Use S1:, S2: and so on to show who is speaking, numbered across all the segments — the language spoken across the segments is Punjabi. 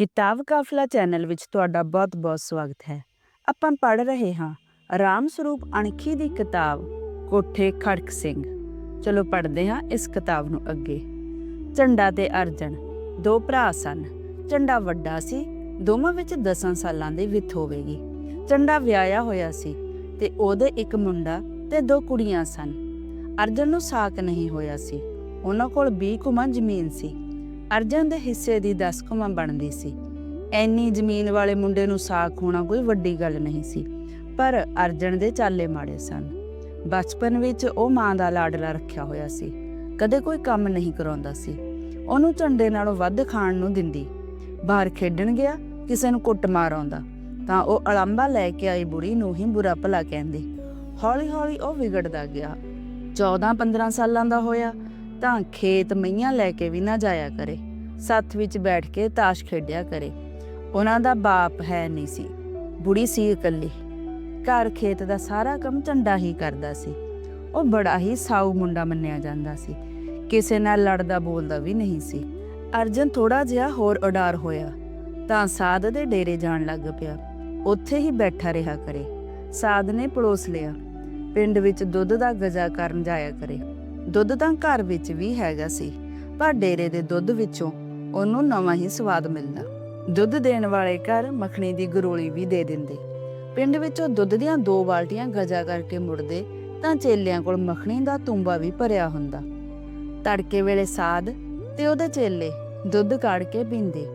S1: ਕਿਤਾਬ ਕਾਫਲਾ ਚੈਨਲ ਵਿੱਚ ਤੁਹਾਡਾ ਬਹੁਤ-ਬਹੁਤ ਸਵਾਗਤ ਹੈ। ਆਪਾਂ ਪੜ੍ਹ ਰਹੇ ਹਾਂ ਰਾਮ ਸਰੂਪ ਅਣਖੀ ਦੀ ਕਿਤਾਬ ਕੋਠੇ ਖੜਕ ਸਿੰਘ। ਚਲੋ ਪੜ੍ਹਦੇ ਹਾਂ ਇਸ ਕਿਤਾਬ ਨੂੰ ਅੱਗੇ। ਝੰਡਾ ਤੇ ਅਰਜਨ, ਦੋ ਭਰਾ ਸਨ। ਝੰਡਾ ਵੱਡਾ ਸੀ, ਦੋਵਾਂ ਵਿੱਚ 10 ਸਾਲਾਂ ਦੀ ਵਿੱਥ ਹੋਵੇਗੀ। ਝੰਡਾ ਵਿਆਹਿਆ ਹੋਇਆ ਸੀ ਤੇ ਉਹਦੇ ਇੱਕ ਮੁੰਡਾ ਤੇ ਦੋ ਕੁੜੀਆਂ ਸਨ। ਅਰਜਨ ਨੂੰ ਸਾਕ ਨਹੀਂ ਹੋਇਆ ਸੀ। ਉਹਨਾਂ ਕੋਲ 20 ਕੁਮਾਂ ਜ਼ਮੀਨ ਸੀ। ਅਰਜਨ ਦੇ ਹਿੱਸੇ ਦੀ 10 ਕੁਮਾਂ ਬਣਦੀ ਸੀ। ਐਨੀ ਜ਼ਮੀਨ ਵਾਲੇ ਮੁੰਡੇ ਨੂੰ ਸਾਖ ਹੋਣਾ ਕੋਈ ਵੱਡੀ ਗੱਲ ਨਹੀਂ ਸੀ, ਪਰ ਅਰਜਨ ਦੇ ਚਾਲੇ ਮਾੜੇ ਸਨ। ਬਚਪਨ ਵਿੱਚ ਉਹ ਮਾਂ ਦਾ ਲਾਡਲਾ ਰੱਖਿਆ ਹੋਇਆ ਸੀ। ਕਦੇ ਕੋਈ ਕੰਮ ਨਹੀਂ ਕਰਾਉਂਦਾ ਸੀ। ਉਹਨੂੰ ਝੰਡੇ ਨਾਲੋਂ ਵੱਧ ਖਾਣ ਨੂੰ ਦਿੰਦੀ। ਬਾਹਰ ਖੇਡਣ ਗਿਆ, ਕਿਸੇ ਨੂੰ ਕੁੱਟ ਮਾਰ ਆਉਂਦਾ, ਤਾਂ ਉਹ ਅਲੰਬਾ ਲੈ ਕੇ ਆਈ ਬੁੜੀ ਨੂੰ ਹੀ ਬੁਰਾ ਭਲਾ ਕਹਿੰਦੀ। ਹੌਲੀ-ਹੌਲੀ ਉਹ ਵਿਗੜਦਾ ਗਿਆ। 14-15 ਸਾਲਾਂ ਦਾ ਹੋਇਆ ਤਾਂ ਖੇਤ ਮਈਆਂ ਲੈ ਕੇ ਵੀ ਨਾ ਜਾਇਆ ਕਰੇ। ਸੱਥ ਵਿੱਚ ਬੈਠ ਕੇ ਤਾਸ਼ ਖੇਡਿਆ ਕਰੇ। ਉਹਨਾਂ ਦਾ ਬਾਪ ਹੈ ਨਹੀਂ ਸੀ। ਬੁੜੀ ਸੀ ਇਕੱਲੀ। ਘਰ ਖੇਤ ਦਾ ਸਾਰਾ ਕੰਮ ਝੰਡਾ ਹੀ ਕਰਦਾ ਸੀ। ਉਹ ਬੜਾ ਹੀ ਸਾਊ ਮੁੰਡਾ ਮੰਨਿਆ ਜਾਂਦਾ ਸੀ। ਕਿਸੇ ਨਾਲ ਲੜਦਾ ਬੋਲਦਾ ਵੀ ਨਹੀਂ ਸੀ। ਅਰਜਨ ਥੋੜਾ ਜਿਹਾ ਹੋਰ ਉਡਾਰ ਹੋਇਆ। ਤਾਂ ਸਾਧ ਦੇ ਡੇਰੇ ਜਾਣ ਲੱਗ ਪਿਆ। ਉੱਥੇ ਹੀ ਬੈਠਾ ਰਿਹਾ ਕਰੇ। ਸਾਧ ਨੇ ਪੜੋਸ ਲਿਆ। ਪਿੰਡ ਵਿੱਚ ਦੁੱਧ ਦਾ ਗਜਾ ਕਰਨ ਜਾਇਆ ਕਰੇ। ਦੁੱਧ ਤਾਂ ਘਰ ਵਿੱਚ ਵੀ ਹੈਗਾ ਸੀ, ਪਰ ਡੇਰੇ ਦੇ ਦੁੱਧ ਵਿੱਚੋਂ ਉਹਨੂੰ ਨਵਾਂ ਹੀ ਸਵਾਦ ਮਿਲਦਾ। ਦੁੱਧ ਦੇਣ ਵਾਲੇ ਘਰ ਮੱਖਣੀ ਦੀ ਗਰੋਲੀ ਵੀ ਦੇ ਦਿੰਦੇ। ਪਿੰਡ ਵਿੱਚੋਂ ਦੁੱਧ ਦੀਆਂ ਦੋ ਬਾਲਟੀਆਂ ਗਜਾ ਕਰਕੇ ਮੁੜਦੇ ਤਾਂ ਚੇਲਿਆਂ ਕੋਲ ਮੱਖਣੀ ਦਾ ਤੁੰਬਾ ਵੀ ਭਰਿਆ ਹੁੰਦਾ। ਤੜਕੇ ਵੇਲੇ ਸਾਧ ਤੇ ਉਹਦੇ ਚੇਲੇ ਦੁੱਧ ਕਾੜ ਕੇ ਪੀਂਦੇ।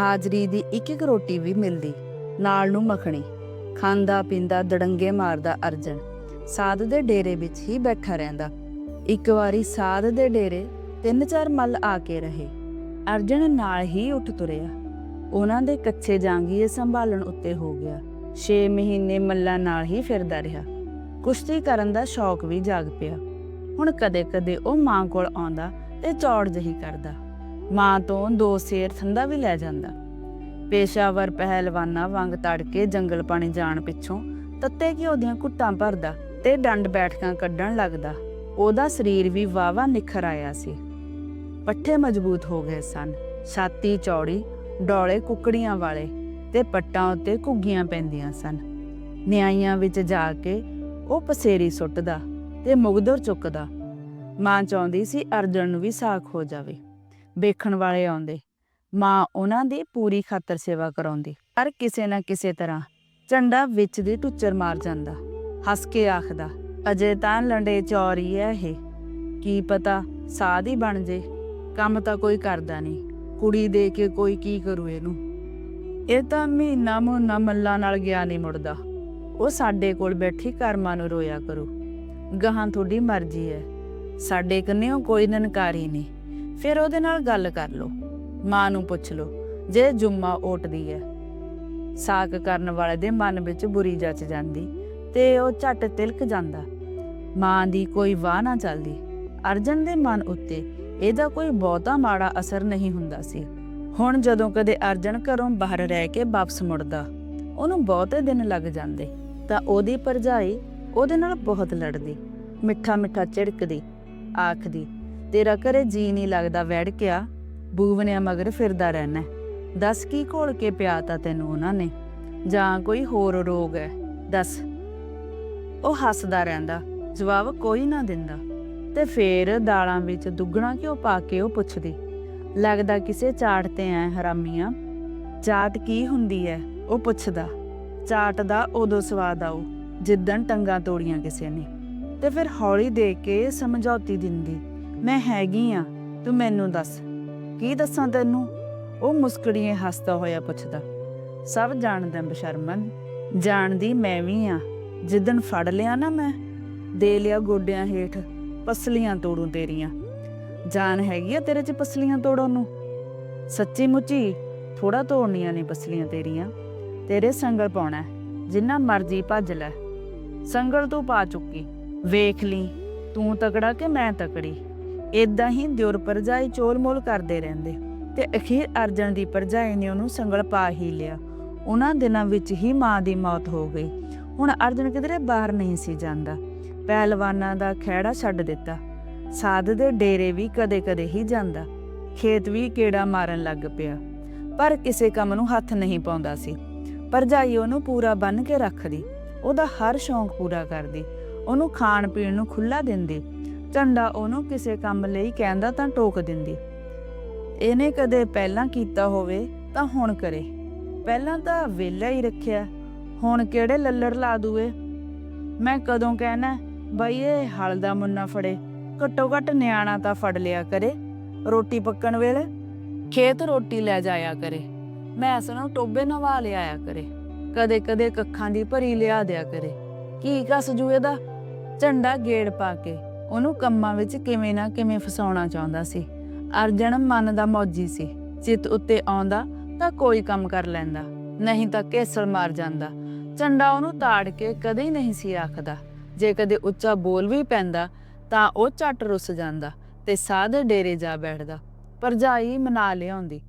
S1: ਹਾਜ਼ਰੀ ਦੀ ਇੱਕ ਇੱਕ ਰੋਟੀ ਵੀ ਮਿਲਦੀ, ਨਾਲ ਨੂੰ ਮੱਖਣੀ। ਖਾਂਦਾ ਪੀਂਦਾ ਦੜੰਗੇ ਮਾਰਦਾ ਅਰਜਨ। ਸਾਧ ਦੇ ਡੇਰੇ ਵਿੱਚ ਹੀ ਬੈਠਾ ਰਹਿੰਦਾ। ਇੱਕ ਵਾਰੀ ਸਾਧ ਦੇ ਡੇਰੇ ਤਿੰਨ ਚਾਰ ਮੱਲ ਆ ਕੇ ਰਹੇ। ਅਰਜਨ ਨਾਲ ਹੀ ਉੱਠ ਤੁਰਿਆ। ਉਹਨਾਂ ਦੇ ਕੱਚੇ ਜਾਂਗੀਏ ਸੰਭਾਲਣ ਉੱਤੇ ਹੋ ਗਿਆ। 6 ਮਹੀਨੇ ਮੱਲਾਂ ਨਾਲ ਹੀ ਫਿਰਦਾ ਰਿਹਾ। ਕੁਸ਼ਤੀ ਕਰਨ ਦਾ ਸ਼ੌਕ ਵੀ ਜਾਗ ਪਿਆ। ਹੁਣ ਕਦੇ-ਕਦੇ ਉਹ ਮਾਂ ਕੋਲ ਆਉਂਦਾ ਤੇ ਚੌੜ ਜਹੀ ਕਰਦਾ। ਮਾਂ ਤੋਂ ਦੋ ਸੇਰ ਠੰਡਾ ਵੀ ਲੈ ਜਾਂਦਾ। ਪੇਸ਼ਾਵਰ ਪਹਿਲਵਾਨਾਂ ਵਾਂਗ ਤੜਕੇ ਜੰਗਲ ਪਾਣੀ ਜਾਣ ਪਿੱਛੋਂ ਤੱਤੇ ਘਿਓ ਦੀਆਂ ਘੁੱਟਾਂ ਭਰਦਾ ਤੇ ਡੰਡ ਬੈਠਕਾਂ ਕੱਢਣ ਲੱਗਦਾ। ਉਹਦਾ ਸਰੀਰ ਵੀ ਵਾਵਾ ਨਿਖਰ ਆਇਆ ਸੀ। ਪੱਠੇ ਮਜ਼ਬੂਤ ਹੋ ਗਏ ਸਨ। ਛਾਤੀ ਚੌੜੀ, ਡੋਲੇ ਕੁਕੜੀਆਂ ਵਾਲੇ ਤੇ ਪੱਟਾਂ ਉੱਤੇ ਘੁੱਗੀਆਂ ਪੈਂਦੀਆਂ ਸਨ। ਨਿਆਈਆਂ ਵਿੱਚ ਜਾ ਕੇ ਉਹ ਪਸੇਰੀ ਸੁੱਟਦਾ ਤੇ ਮੁਗਦਰ ਚੁੱਕਦਾ, ਮਾਂ ਚਾਹੁੰਦੀ ਸੀ ਅਰਜਨ ਨੂੰ ਵੀ ਸਾਖ ਹੋ ਜਾਵੇ। ਵੇਖਣ ਵਾਲੇ ਆਉਂਦੇ। ਮਾਂ ਉਹਨਾਂ ਦੀ ਪੂਰੀ ਖਾਤਰ ਸੇਵਾ ਕਰਾਉਂਦੀ। ਪਰ ਕਿਸੇ ਨਾ ਕਿਸੇ ਤਰ੍ਹਾਂ ਝੰਡਾ ਵਿੱਚ ਦੀ ਟੁੱਚਰ ਮਾਰ ਜਾਂਦਾ। ਹੱਸ ਕੇ ਆਖਦਾ ਅਜੇ ਤਾਂ ਲੰਡੇ ਚੌਰੀ ਐ ਇਹ। ਕੀ ਪਤਾ ਸਾਧ ਹੀ ਬਣ ਜੇ, ਕੰਮ ਤਾਂ ਕੋਈ ਕਰਦਾ ਨਹੀਂ, ਕੁੜੀ ਦੇ ਕੇ ਕੋਈ ਕੀ ਕਰੂ ਇਹਨੂੰ। ਇਹ ਤਾਂ ਮਹੀਨਾ ਮੁੰਨਾ ਮੱਲਾ ਨਾਲ ਗਿਆ ਨਹੀਂ ਮੁੜਦਾ। ਉਹ ਸਾਡੇ ਕੋਲ ਬੈਠੀ ਕਰਮਾਂ ਨੂੰ ਰੋਇਆ ਕਰੂ। ਗਾਹਾਂ ਤੁਹਾਡੀ ਮਰਜ਼ੀ ਹੈ ਸਾਡੇ ਕੰਨਿਓ ਕੋਈ ਨਨਕਾਰੀ ਨਹੀਂ। ਫਿਰ ਉਹਦੇ ਨਾਲ ਗੱਲ ਕਰ ਲਓ। ਮਾਂ ਨੂੰ ਪੁੱਛ ਲਓ, ਜੇ ਜੁੰਮਾ ਓਟਦੀ ਹੈ ਸਾਕ ਕਰਨ ਵਾਲੇ ਦੇ ਮਨ ਵਿੱਚ ਬੁਰੀ ਜੱਚ ਜਾਂਦੀ ਤੇ ਉਹ ਝਟ ਤਿਲਕ ਜਾਂਦਾ। ਮਾਂ ਦੀ ਕੋਈ ਵਾਹ ਨਾ ਚੱਲਦੀ। ਅਰਜਨ ਦੇ ਮਨ ਉੱਤੇ ਇਹਦਾ ਕੋਈ ਬਹੁਤਾ ਮਾੜਾ ਅਸਰ ਨਹੀਂ ਹੁੰਦਾ ਸੀ। ਹੁਣ ਜਦੋਂ ਕਦੇ ਅਰਜਨ ਘਰੋਂ ਬਾਹਰ ਰਹਿ ਕੇ ਵਾਪਸ ਮੁੜਦਾ, ਉਹਨੂੰ ਬਹੁਤੇ ਦਿਨ ਲੱਗ ਜਾਂਦੇ, ਤਾਂ ਉਹਦੀ ਭਰਜਾਈ ਉਹਦੇ ਨਾਲ ਬਹੁਤ ਲੜਦੀ, ਮਿੱਠਾ ਮਿੱਠਾ ਝਿੜਕਦੀ, ਆਖਦੀ, ਤੇਰਾ ਘਰੇ ਜੀ ਨਹੀਂ ਲੱਗਦਾ ਵੜ ਕਿਆ ਬੂਵਨਿਆ ਮਗਰ ਫਿਰਦਾ ਰਹਿਣਾ ਦੱਸ ਕੀ ਘੋਲ ਕੇ ਪਿਆਤਾ ਤੈਨੂੰ ਉਹਨਾਂ ਨੇ? ਜਾਂ ਕੋਈ ਹੋਰ ਰੋਗ ਹੈ? ਦੱਸ। ਉਹ ਹੱਸਦਾ ਰਹਿੰਦਾ। ਜਵਾਬ ਕੋਈ ਨਾ ਦਿੰਦਾ। ਤੇ ਫੇਰ ਦਾਲਾਂ ਵਿੱਚ ਦੁੱਗਣਾ ਘਿਓ ਪਾ ਕੇ ਉਹ ਪੁੱਛਦੀ, ਲੱਗਦਾ ਕਿਸੇ ਚਾਟ ਤੇ ਐ, ਹਰਾਮੀਆਂ? ਚਾਟ ਕੀ ਹੁੰਦੀ ਐ? ਉਹ ਪੁੱਛਦਾ। ਚਾਟ ਦਾ ਉਦੋਂ ਸਵਾਦ ਆਉ ਜਿੱਦਣ ਟੰਗਾ ਤੋੜੀਆਂ ਕਿਸੇ ਨੇ। ਤੇ ਫਿਰ ਹੌਲੀ ਦੇ ਕੇ ਸਮਝੌਤੀ ਦਿੰਦੀ, ਮੈਂ ਹੈਗੀ ਆ, ਤੂੰ ਮੈਨੂੰ ਦੱਸ, ਕੀ ਦੱਸਾਂ ਤੈਨੂੰ? ਉਹ ਮੁਸਕੜੀਏ ਹੱਸਦਾ ਹੋਇਆ ਪੁੱਛਦਾ। ਸਭ ਜਾਣਦਾ ਬਸ਼ਰਮਨ, ਜਾਣਦੀ ਮੈਂ ਵੀ ਆ, ਜਿੱਦਣ ਫੜ ਲਿਆ ਨਾ ਮੈਂ ਦੇ ਲਿਆ ਗੋਡਿਆਂ ਹੇਠ ਪਸਲੀਆਂ ਤੋੜੂ ਤੇਰੀਆਂ। ਜਾਨ ਹੈਗੀ ਆ ਤੇਰੇ 'ਚ ਪਸਲੀਆਂ ਤੋੜਨ ਨੂੰ? ਸੱਚੀ ਮੁੱਚੀ ਥੋੜਾ ਤੋੜਨੀਆਂ ਨੇ ਪਸਲੀਆਂ ਤੇਰੀਆਂ। ਤੇਰੇ ਸੰਗਲ ਪਾਉਣਾ ਹੈ, ਜਿੰਨਾ ਮਰਜ਼ੀ ਭੱਜ ਲੈ। ਸੰਗਲ ਤੂੰ ਪਾ ਚੁੱਕੀ ਵੇਖ ਲਈ ਤੂੰ ਤਕੜਾ ਕਿ ਮੈਂ ਤਕੜੀ? ਇਦਾਂ ਹੀ ਦਿਉਰ ਪਰਜਾਈ ਚੋਲ-ਮੋਲ ਕਰਦੇ ਰਹਿੰਦੇ ਤੇ ਅਖੀਰ ਅਰਜਨ ਦੀ ਪਰਜਾਈ ਨੇ ਉਹਨੂੰ ਸੰਗਲ ਪਾ ਹੀ ਲਿਆ। ਉਹਨਾਂ ਦਿਨਾਂ ਵਿੱਚ ਹੀ ਮਾਂ ਦੀ ਮੌਤ ਹੋ ਗਈ। ਹੁਣ ਅਰਜਨ ਕਿਧਰੇ ਬਾਹਰ ਨਹੀਂ ਸੀ ਜਾਂਦਾ। ਪਹਿਲਵਾਨਾਂ ਦਾ ਖਹਿੜਾ ਛੱਡ ਦਿੱਤਾ। ਸਾਧ ਦੇ ਡੇਰੇ ਵੀ ਕਦੇ-ਕਦੇ ਹੀ ਜਾਂਦਾ। ਖੇਤ ਵੀ ਕੀੜਾ ਮਾਰਨ ਲੱਗ ਪਿਆ। ਪਰ ਕਿਸੇ ਕੰਮ ਨੂੰ ਹੱਥ ਨਹੀਂ ਪਾਉਂਦਾ ਸੀ। ਭਰਜਾਈ ਉਹਨੂੰ ਪੂਰਾ ਬੰਨ ਕੇ ਰੱਖਦੀ। ਉਹਦਾ ਹਰ ਸ਼ੌਂਕ ਪੂਰਾ ਕਰਦੀ। ਉਹਨੂੰ ਖਾਣ ਪੀਣ ਨੂੰ ਖੁੱਲਾ ਦਿੰਦੀ। ਝੰਡਾ ਉਹਨੂੰ ਕਿਸੇ ਕੰਮ ਲਈ ਕਹਿੰਦਾ ਤਾਂ ਟੋਕ ਦਿੰਦੀ। ਇਹਨੇ ਕਦੇ ਪਹਿਲਾਂ ਕੀਤਾ ਹੋਵੇ ਤਾਂ ਹੁਣ ਕਰੇ। ਪਹਿਲਾਂ ਤਾਂ ਵਿਹਲਾ ਹੀ ਰੱਖਿਆ। ਹੁਣ ਕਿਹੜੇ ਲੱਲੜ ਲਾ ਦੂਏ? ਮੈਂ ਕਦੋਂ ਕਹਿਣਾ ਬਈ ਇਹ ਹਲ ਦਾ ਮੁੰਨਾ ਫੜੇ। ਘੱਟੋ ਘੱਟ ਨਿਆਣਾ ਤਾਂ ਫੜ ਲਿਆ ਕਰੇ। ਰੋਟੀ ਪੱਕਣ ਵੇਲੇ ਖੇਤ ਰੋਟੀ ਲੈ ਜਾਇਆ ਕਰੇ। ਮੈਂ ਨੂੰ ਟੋਬੇ ਨਵਾ ਲਿਆਇਆ ਕਰੇ। ਕਦੇ ਕਦੇ ਕੱਖਾਂ ਦੀ ਭਰੀ ਲਿਆ ਦਿਆ ਕਰੇ। ਕੀ ਕਸ ਜੂਏ ਦਾ ਝੰਡਾ ਗੇੜ ਪਾ ਕੇ ਉਹਨੂੰ ਕੰਮਾਂ ਵਿੱਚ ਕਿਵੇਂ ਨਾ ਕਿਵੇਂ ਫਸਾਉਣਾ ਚਾਹੁੰਦਾ ਸੀ। ਅਰਜਨ ਮਨ ਦਾ ਮੌਜੀ ਸੀ। ਚਿੱਤ ਉੱਤੇ ਆਉਂਦਾ ਤਾਂ ਕੋਈ ਕੰਮ ਕਰ ਲੈਂਦਾ। ਨਹੀਂ ਤਾਂ ਕੇਸਲ ਮਾਰ ਜਾਂਦਾ। ਝੰਡਾ ਉਹਨੂੰ ਤਾੜ ਕੇ ਕਦੇ ਨਹੀਂ ਸੀ ਆਖਦਾ ਜੇ ਕਦੇ ਉੱਚਾ ਬੋਲ ਵੀ ਪੈਂਦਾ, ਤਾਂ ਉਹ ਝੱਟ ਰੁੱਸ ਜਾਂਦਾ ਤੇ ਸਾਹ ਡੇਰੇ ਜਾ ਬੈਠਦਾ, ਭਰਜਾਈ ਮਨਾ ਲਿਆਉਂਦੀ।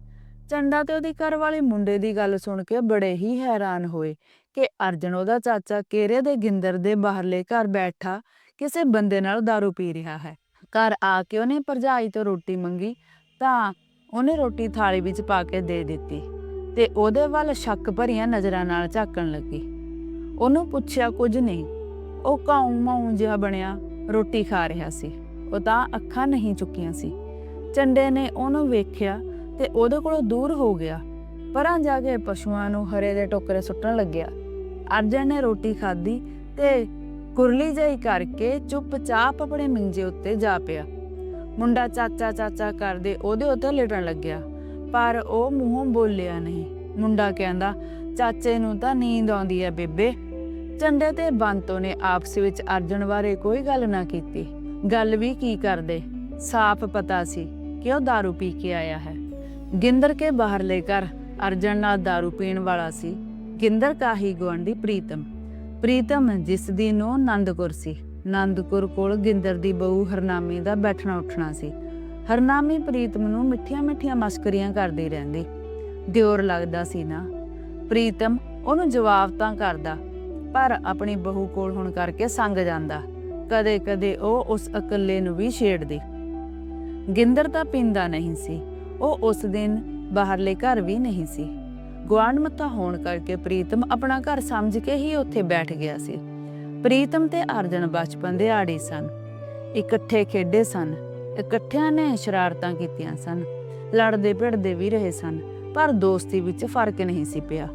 S1: ਚੰਡਾ ਤੇ ਉਹਦੀ ਘਰ ਵਾਲੇ ਮੁੰਡੇ ਦੀ ਗੱਲ ਸੁਣ ਕੇ ਬੜੇ ਹੀ ਹੈਰਾਨ ਹੋਏ ਕਿ ਅਰਜਨ ਉਹਦਾ ਚਾਚਾ ਕੇਰੇ ਦੇ ਗਿੰਦਰ ਦੇ ਬਾਹਰਲੇ ਘਰ ਬੈਠਾ, ਕਿਸੇ ਬੰਦੇ ਨਾਲ दारू ਪੀ ਰਿਹਾ ਹੈ। ਘਰ ਆ ਕੇ ਉਹਨੇ ਭਰਜਾਈ ਤੋਂ ਰੋਟੀ ਮੰਗੀ, ਤਾਂ ਉਹਨੇ ਰੋਟੀ ਥਾਲੀ ਵਿੱਚ ਪਾ ਕੇ ਦੇ ਦਿੱਤੀ ਤੇ ਉਹਦੇ ਵੱਲ ਸ਼ੱਕ ਭਰੀਆਂ ਨਜ਼ਰਾਂ ਨਾਲ ਝਾਕਣ ਲੱਗੀ। ਉਹਨੂੰ ਪੁੱਛਿਆ ਕੁਝ ਨਹੀਂ ਉਹ ਕਾਉਂ ਮਾਉਂ ਜਿਹਾ ਬਣਿਆ ਰੋਟੀ ਖਾ ਰਿਹਾ ਸੀ। ਉਹ ਤਾਂ ਅੱਖਾਂ ਨਹੀਂ ਚੁੱਕੀਆਂ ਸੀ। ਚੰਡੇ ਨੇ ਉਹਨੂੰ ਵੇਖਿਆ ਤੇ ਉਹਦੇ ਕੋਲੋਂ ਦੂਰ ਹੋ ਗਿਆ। ਪਰਾਂ ਜਾ ਕੇ ਪਸ਼ੂਆਂ ਨੂੰ ਹਰੇ ਦੇ ਟੋਕਰੇ ਸੁੱਟਣ ਲੱਗਿਆ। ਅਰਜਨ ਨੇ ਰੋਟੀ ਖਾਧੀ ਤੇ ਕੁਰਲੀ ਜਿਹੀ ਕਰਕੇ ਚੁੱਪਚਾਪ ਆਪਣੇ ਮੰਜੇ ਉੱਤੇ ਜਾ ਪਿਆ। ਮੁੰਡਾ ਚਾਚਾ ਚਾਚਾ ਕਰਦੇ ਉਹਦੇ ਉੱਤੇ ਲੇਟਣ ਲੱਗਿਆ, ਪਰ ਉਹ ਮੂੰਹੋਂ ਬੋਲਿਆ ਨਹੀਂ। ਮੁੰਡਾ ਕਹਿੰਦਾ, ਚਾਚੇ ਨੂੰ ਤਾਂ ਨੀਂਦ ਆਉਂਦੀ ਹੈ ਬੇਬੇ। ਚੰਡੇ ਤੇ ਬੰਤੋ ਨੇ ਆਪਸ ਵਿੱਚ ਅਰਜਨ ਬਾਰੇ ਕੋਈ ਗੱਲ ਨਾ ਕੀਤੀ ਗੱਲ ਵੀ ਕੀ ਕਰਦੇ ਸਾਫ਼ ਪਤਾ ਸੀ ਕਿ ਉਹ दारू ਪੀ ਕੇ ਆਇਆ ਹੈ ਗਿੰਦਰ ਕੇ ਬਾਹਰਲੇ ਘਰ ਅਰਜਨ ਨਾਲ दारू ਪੀਣ ਵਾਲਾ ਸੀ ਗਿੰਦਰ ਕਾਹੀ ਗਵਾਂਡੀ ਪ੍ਰੀਤਮ ਪ੍ਰੀਤਮ ਜਿਸ ਦੀ ਨੋ ਆਨੰਦਕੁਰ ਸੀ ਆਨੰਦਕੁਰ ਕੋਲ ਗਿੰਦਰ ਦੀ ਬਹੂ ਹਰਨਾਮੀ ਦਾ ਬੈਠਣਾ ਉੱਠਣਾ ਸੀ ਹਰਨਾਮੀ ਪ੍ਰੀਤਮ ਨੂੰ ਮਿੱਠੀਆਂ ਮਿੱਠੀਆਂ ਮਸਕਰੀਆਂ ਕਰਦੀ ਰਹਿੰਦੀ ਦਿਓਰ ਲੱਗਦਾ ਸੀ ਨਾ ਪ੍ਰੀਤਮ ਉਹਨੂੰ ਜਵਾਬ ਤਾਂ ਕਰਦਾ ਪਰ ਆਪਣੀ ਬਹੂ ਕੋਲ ਹੋਣ ਕਰਕੇ ਸੰਗ ਜਾਂਦਾ। ਕਦੇ-ਕਦੇ ਉਹ ਉਸ ਇਕੱਲੇ ਨੂੰ ਵੀ ਛੇੜਦੀ। ਗਿੰਦਰ ਤਾਂ ਪਿੰਦਾ ਨਹੀਂ ਸੀ। ਉਹ ਉਸ ਦਿਨ ਬਾਹਰਲੇ ਘਰ ਵੀ ਨਹੀਂ ਸੀ। ਗੁਆਂਢ ਮੱਤਾ ਹੋਣ ਕਰਕੇ ਪ੍ਰੀਤਮ ਆਪਣਾ ਘਰ ਸਮਝ ਕੇ ਹੀ ਉੱਥੇ ਬੈਠ ਗਿਆ ਸੀ। ਪ੍ਰੀਤਮ ਤੇ ਅਰਜਨ ਬਚਪਨ ਦੇ ਆੜੀ ਸਨ। ਇਕੱਠੇ ਖੇਡੇ ਸਨ। ਇਕੱਠਿਆਂ ਨੇ ਸ਼ਰਾਰਤਾਂ ਕੀਤੀਆਂ ਸਨ। ਲੜਦੇ ਭਿੜਦੇ ਵੀ ਰਹੇ ਸਨ। ਪਰ ਦੋਸਤੀ ਵਿੱਚ ਫ਼ਰਕ ਨਹੀਂ ਸੀ ਪਿਆ।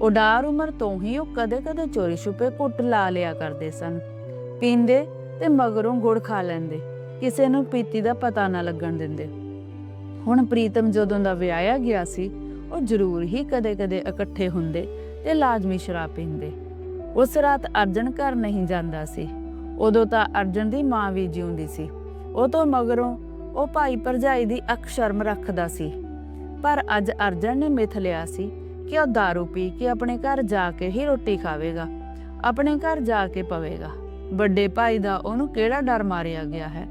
S1: ਉਡਾਰ ਉਮਰ ਤੋਂ ਹੀ ਉਹ ਕਦੇ-ਕਦੇ ਚੋਰੀ ਛੁਪੇ ਕੁੱਟ ਲਾ ਲਿਆ ਕਰਦੇ ਸਨ। ਪੀਂਦੇ ਤੇ ਮਗਰੋਂ ਗੁੜ ਖਾ ਲੈਂਦੇ, ਕਿਸੇ ਨੂੰ ਪੀਤੀ ਦਾ ਪਤਾ ਨਾ ਲੱਗਣ ਦਿੰਦੇ। ਹੁਣ ਪ੍ਰੀਤਮ ਜਦੋਂ ਦਾ ਵਿਆਹਿਆ ਗਿਆ ਸੀ, ਉਹ ਜ਼ਰੂਰ ਹੀ ਕਦੇ-ਕਦੇ ਇਕੱਠੇ ਹੁੰਦੇ ਤੇ ਲਾਜ਼ਮੀ ਸ਼ਰਾਬ ਪੀਂਦੇ। ਉਸ ਰਾਤ ਅਰਜਨ ਘਰ ਨਹੀਂ ਜਾਂਦਾ ਸੀ। ਉਦੋਂ ਤਾਂ ਅਰਜਨ ਦੀ ਮਾਂ ਵੀ ਜਿਉਂਦੀ ਸੀ। ਉਹ ਤੋਂ ਮਗਰੋਂ ਉਹ ਭਾਈ ਭਰਜਾਈ ਦੀ ਅੱਖ ਸ਼ਰਮ ਰੱਖਦਾ ਸੀ। ਪਰ ਅੱਜ ਅਰਜਨ ਨੇ ਮਿਥ ਲਿਆ ਸੀ ਕਿ ਉਹ दारू ਪੀ ਕੇ ਆਪਣੇ ਘਰ ਜਾ ਕੇ ਹੀ ਰੋਟੀ ਖਾਵੇਗਾ ਆਪਣੇ ਘਰ ਜਾ ਕੇ ਪਵੇਗਾ ਵੱਡੇ ਭਾਈ ਦਾ ਉਹਨੂੰ ਕਿਹੜਾ ਡਰ ਮਾਰਿਆ ਗਿਆ ਹੈ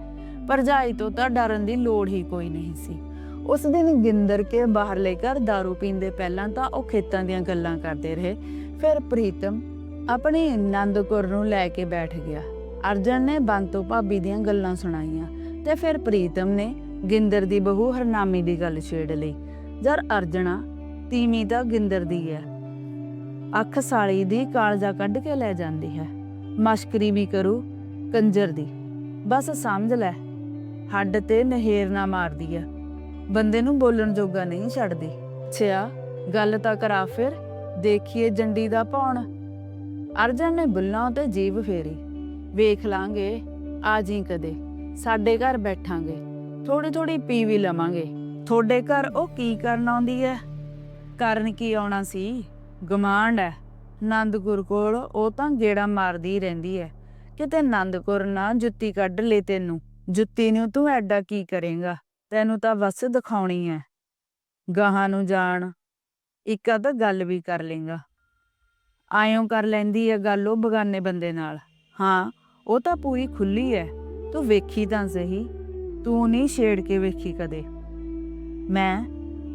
S1: ਭਰਜਾਈ ਤੋਂ ਤਾਂ ਡਰਨ ਦੀ ਲੋੜ ਹੀ ਕੋਈ ਨਹੀਂ ਸੀ ਉਸ ਦਿਨ ਗਿੰਦਰ ਕੇ ਬਾਹਰਲੇ ਘਰ दारू ਪੀਂਦੇ ਪਹਿਲਾਂ ਤਾਂ ਉਹ ਖੇਤਾਂ ਦੀਆਂ ਗੱਲਾਂ ਕਰਦੇ ਰਹੇ ਫਿਰ ਪ੍ਰੀਤਮ ਆਪਣੀ ਆਨੰਦਕੁਰ ਨੂੰ ਲੈ ਕੇ ਬੈਠ ਗਿਆ ਅਰਜਨ ਨੇ ਬੰਤੋ ਭਾਬੀ ਦੀਆਂ ਗੱਲਾਂ ਸੁਣਾਈਆਂ ਤੇ ਫਿਰ ਪ੍ਰੀਤਮ ਨੇ ਗਿੰਦਰ ਦੀ ਬਹੂ ਹਰਨਾਮੀ ਦੀ ਗੱਲ ਛੇੜ ਲਈ ਜਰ ਅਰਜਣਾ ਤੀਵੀਂ ਤਾਂ ਗਿੰਦਰ ਦੀ ਹੈ ਅੱਖ ਸਾਲੀ ਦੀ ਕਾਲਜਾ ਕੱਢ ਕੇ ਲੈ ਜਾਂਦੀ ਹੈ। ਮਸ਼ਕਰੀ ਵੀ ਕਰੂ, ਕੰਜਰ ਦੀ। ਬਸ ਸਮਝ ਲੈ, ਹੱਡ ਤੇ ਨਹਿਰ ਨਾ ਮਾਰਦੀ ਹੈ ਬੰਦੇ ਨੂੰ ਬੋਲਣ ਜੋਗਾ ਨਹੀਂ ਛੱਡਦੀ। ਛਿਆ, ਗੱਲ ਤਾਂ ਕਰਾ ਫਿਰ, ਦੇਖੀਏ ਜੰਡੀ ਦਾ ਪੌਣ ਅਰਜਨ ਨੇ ਬੁੱਲਾਂ ਤੇ ਜੀਭ ਫੇਰੀ। ਵੇਖ ਲਾਂਗੇ, ਆ ਜੀ ਕਦੇ, ਸਾਡੇ ਘਰ ਬੈਠਾਂਗੇ। ਥੋੜੀ ਥੋੜੀ ਪੀ ਵੀ ਲਵਾਂਗੇ। ਤੁਹਾਡੇ ਘਰ ਉਹ ਕੀ ਕਰਨ ਆਉਂਦੀ ਹੈ ਕਰਨ ਕੀ ਆਉਣਾ ਸੀ? ਗਮਾਂਡ ਐ ਨੰਦਗੁਰ ਕੋਲ ਉਹ ਤਾਂ ਗੇੜਾ ਮਾਰਦੀ ਰਹਿੰਦੀ ਐ ਕਿਤੇ ਨੰਦਗੁਰ ਨਾ ਜੁੱਤੀ ਕੱਢ ਲੈ ਤੈਨੂੰ। ਜੁੱਤੀ ਨੂੰ ਤੂੰ ਐਡਾ ਕੀ ਕਰੇਗਾ? ਤੈਨੂੰ ਤਾਂ ਬਸ ਦਿਖਾਉਣੀ ਐ ਗਾਹਾਂ ਨੂੰ ਜਾਣ। ਇੱਕ ਅੱਧ ਗੱਲ ਵੀ ਕਰ ਲੇਗਾ। ਆਇਓ ਕਰ ਲੈਂਦੀ ਹੈ ਗੱਲ ਉਹ ਬਗਾਨੇ ਬੰਦੇ ਨਾਲ। ਹਾਂ, ਉਹ ਤਾਂ ਪੂਰੀ ਖੁੱਲੀ ਹੈ। ਤੂੰ ਵੇਖੀ ਤਾਂ ਸਹੀ। ਤੂੰ ਨਹੀਂ ਛੇੜ ਕੇ ਵੇਖੀ ਕਦੇ। ਮੈਂ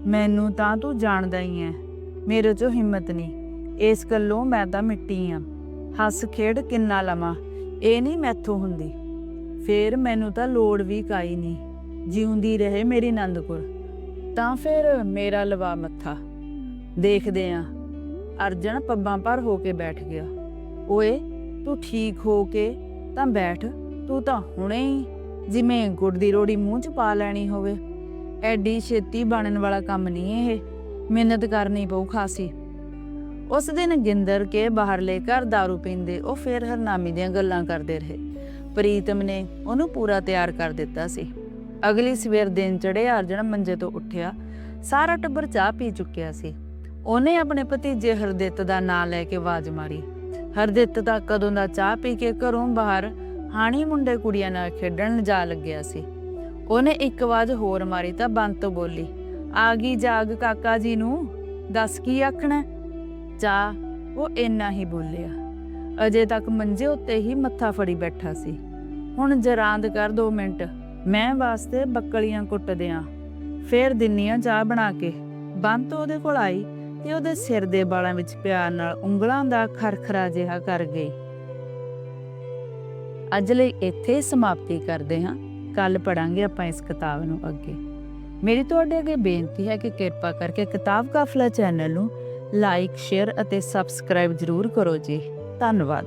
S1: ਮੈਨੂੰ ਤਾਂ ਤੂੰ ਜਾਣਦਾ ਹੀ ਐ। ਮੇਰੇ 'ਚੋਂ ਹਿੰਮਤ ਨਹੀਂ। ਇਸ ਗੱਲੋਂ ਮੈਂ ਤਾਂ ਮਿੱਟੀ ਆ। ਹੱਸ ਖੇਡ ਕਿੰਨਾ ਲਵਾਂ। ਇਹ ਨਹੀਂ ਮੈਥੋਂ ਹੁੰਦੀ। ਫੇਰ ਮੈਨੂੰ ਤਾਂ ਲੋੜ ਵੀ ਕਾਈ ਨਹੀਂ। ਜਿਉਂਦੀ ਰਹੇ ਮੇਰੀ ਨੰਦਪੁਰ ਤਾਂ ਫਿਰ ਮੇਰਾ ਲਵਾ ਮੱਥਾ। ਦੇਖਦੇ ਆ। ਅਰਜਨ ਪੱਬਾਂ ਪਰ ਹੋ ਕੇ ਬੈਠ ਗਿਆ। ਓਏ, ਤੂੰ ਠੀਕ ਹੋ ਕੇ ਤਾਂ ਬੈਠ। ਤੂੰ ਤਾਂ ਹੁਣੇ ਹੀ ਜਿਵੇਂ ਗੁੜ ਦੀ ਰੋੜੀ ਮੂੰਹ 'ਚ ਪਾ ਲੈਣੀ ਹੋਵੇ। ਐਡੀ ਛੇਤੀ ਬਣਨ ਵਾਲਾ ਕੰਮ ਨਹੀਂ ਇਹ। ਮਿਹਨਤ ਕਰਨੀ ਪਊ ਖਾਸੀ। ਉਸ ਦਿਨ ਗਿੰਦਰ ਕੇ ਬਾਹਰਲੇ ਘਰ दारू ਪੀਂਦੇ, ਉਹ ਫੇਰ ਹਰਨਾਮੀ ਦੀਆਂ ਗੱਲਾਂ ਕਰਦੇ ਰਹੇ। ਪ੍ਰੀਤਮ ਨੇ ਉਹਨੂੰ ਪੂਰਾ ਤਿਆਰ ਕਰ ਦਿੱਤਾ ਸੀ। ਅਗਲੀ ਸਵੇਰ ਦਿਨ ਚੜੇ ਅਰਜਨ ਮੰਜੇ ਤੋਂ ਉੱਠਿਆ, ਸਾਰਾ ਟੱਬਰ ਚਾਹ ਪੀ ਚੁੱਕਿਆ ਸੀ। ਉਹਨੇ ਆਪਣੇ ਭਤੀਜੇ ਹਰਦਿੱਤ ਦਾ ਨਾਂ ਲੈ ਕੇ ਆਵਾਜ਼ ਮਾਰੀ। ਹਰਦਿੱਤ ਦਾ ਕਦੋਂ ਦਾ ਚਾਹ ਪੀ ਕੇ ਘਰੋਂ ਬਾਹਰ ਹਾਣੀ ਮੁੰਡੇ ਕੁੜੀਆਂ ਨਾਲ ਖੇਡਣ ਜਾ ਲੱਗਿਆ ਸੀ। ਉਹਨੇ ਇੱਕ ਆਵਾਜ਼ ਹੋਰ ਮਾਰੀ ਤਾਂ ਬੰਤ ਬੋਲੀ, ਆ ਗਈ ਜਾਗ ਕਾਕਾ ਜੀ ਨੂੰ, ਦੱਸ ਕੀ ਆਖਣਾ? ਚਾ, ਉਹ ਇੰਨਾ ਹੀ ਬੋਲਿਆ। ਅਜੇ ਤੱਕ ਮੰਜੇ ਉੱਤੇ ਹੀ ਮੱਥਾ ਫੜੀ ਬੈਠਾ ਸੀ। ਹੁਣ ਜਰਾਂਦ ਕਰ 2 ਮਿੰਟ, ਮੈਂ ਵਾਸਤੇ ਬੱਕਲੀਆਂ ਕੁੱਟਦਿਆਂ ਫੇਰ ਦਿੰਨੀਆਂ ਚਾਹ ਬਣਾ ਕੇ। ਬੰਤ ਉਹਦੇ ਕੋਲ ਆਈ ਤੇ ਉਹਦੇ ਸਿਰ ਦੇ ਵਾਲਾਂ ਵਿੱਚ ਪਿਆਰ ਨਾਲ ਉਂਗਲਾਂ ਦਾ ਖਰਖਰਾ ਜਿਹਾ ਕਰ ਗਈ। ਅੱਜ ਲਈ ਇੱਥੇ ਸਮਾਪਤੀ ਕਰਦੇ ਹਾਂ ਕੱਲ ਪੜਾਂਗੇ ਆਪਾਂ ਇਸ ਕਿਤਾਬ ਨੂੰ ਅੱਗੇ। ਮੇਰੀ ਤੁਹਾਡੇ ਅੱਗੇ ਬੇਨਤੀ ਹੈ ਕਿ ਕਿਰਪਾ ਕਰਕੇ ਕਿਤਾਬ ਕਾਫਲਾ ਚੈਨਲ ਨੂੰ ਲਾਈਕ, ਸ਼ੇਅਰ ਅਤੇ ਸਬਸਕ੍ਰਾਈਬ ਜ਼ਰੂਰ ਕਰੋ ਜੀ। ਧੰਨਵਾਦ।